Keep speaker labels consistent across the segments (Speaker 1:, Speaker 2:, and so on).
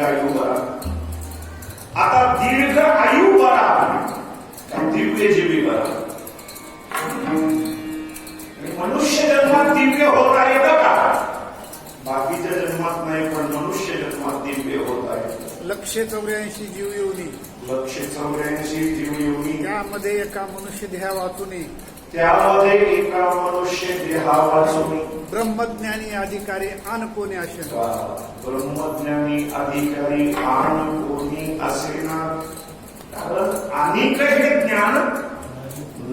Speaker 1: दीर्घायू बरा आता दीर्घ आयु बरा. दिव्य जीवी बरा. मनुष्य जन्मात दिव्य होता येतं का? बाकीच्या जन्मात नाही पण मनुष्य जन्मात दिव्य होत आहे
Speaker 2: लक्षे चौऱ्याऐंशी जीव येऊनी
Speaker 1: लक्षे चौऱ्याऐंशी जीव येऊनी
Speaker 2: त्यामध्ये एका मनुष्य देहा वाचून
Speaker 1: त्यामध्ये एका मनुष्य देहा वाचून
Speaker 2: ब्रह्मज्ञानी अधिकारी आन कोणी असे
Speaker 1: ब्रह्मज्ञानी अधिकारी आण कोणी असेना कारण अनेक हे ज्ञान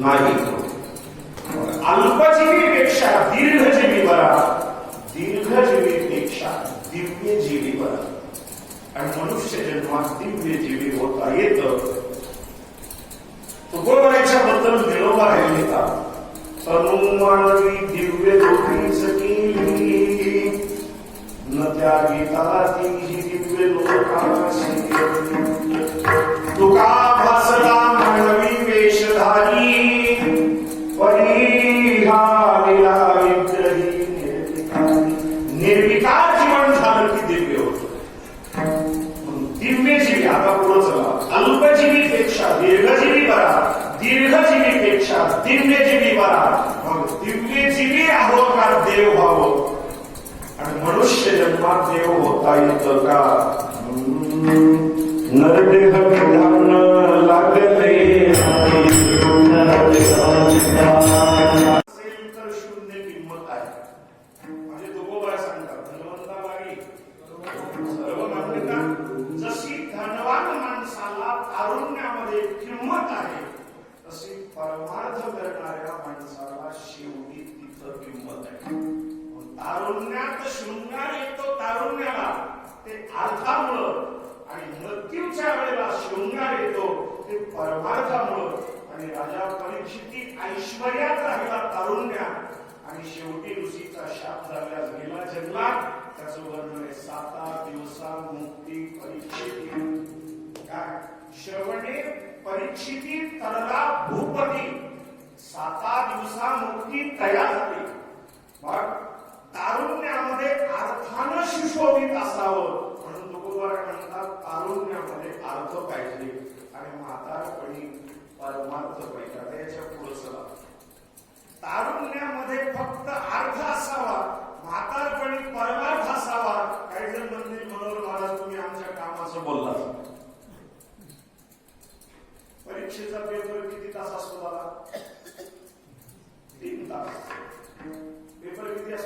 Speaker 1: नाही. अल्पजीवीपेक्षा दीर्घजीवी बरा दीर्घजीवीपेक्षा दिव्य जीवी बरा आणि मनुष्य जन्मात दिव्य जीवी होता येत. तुकोबराच्या बद्दल निरोबा राहिले का तनु दिव्य लोकीच न त्या गीताला ती ही दिव्य लोकाशी दिव्यजीवी बरा मग दिव्यजीवी आहोत का? देव व्हावं. आणि मनुष्य जन्मात देव होता येतं का? नरदेह परमार्थ करणाऱ्या माणसाला शेवटी तिथं किंमत आहे. तारुण्यात शृंगार येतो तारुण्याला. ते अर्थामुळं आणि मृत्यूच्या वेळेला शृंगार येतो ते परमार्थामुळं. आणि राजा परीक्षिती ऐश्वर्यात राहिला तारुण्या. आणि शेवटी ऋषीचा शाप झाल्यास गेला जंगलात. त्याचं वर्णन आहे साता दिवसा मुक्ती परीक्षिती काय? श्रवण परीक्षिती तरला भूपती साता दिवसा मुक्ती तयार झाली मग तारुण्यामध्ये अर्थानं सुशोभित असावं म्हणून तुकोबारा म्हणतात तारुण्यामध्ये अर्थ पाहिजे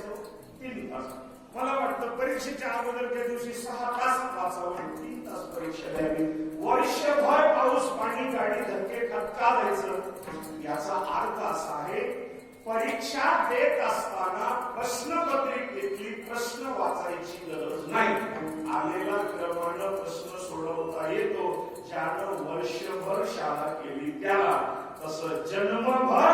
Speaker 1: असतो तीन तास. मला वाटतं परीक्षेच्या अगोदरच्या दिवशी सहा तास वाचावं तीन तास परीक्षा द्यावी. वर्षभर पाऊस पाणी गाडी धक्के खटका द्यायचं याचा अर्थ असा आहे परीक्षा देत असताना प्रश्नपत्रिकेतली प्रश्न वाचायची गरज नाही. आलेला क्रमानं प्रश्न सोडवता येतो ज्यानं वर्षभर शाळा केली त्याला. तसं जन्मभर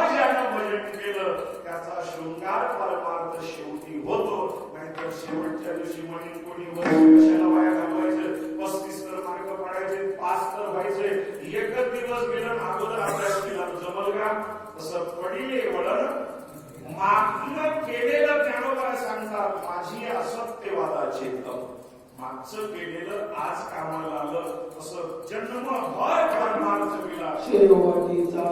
Speaker 1: ज्यानं केलं त्याचा शृंगार परमार्थ शेवटी होतो नाहीतर शेवटच्या दिवशी म्हणून कोणी वर्ष कशाला वाया घालवायचं पस्तीस तर मार्ग पाडायचे पाच तर व्हायचे एकच दिवस गेलं अगोदर अभ्यास केला जमल का तसं पडिले वळण मागणं केलेलं ज्ञानोबा सांगतात माझी असत्यवादाचे तप मागचं केलेलं आज कामाला आलं तसं जन्मभर परमार्थ मिळाला
Speaker 3: शेवटीचा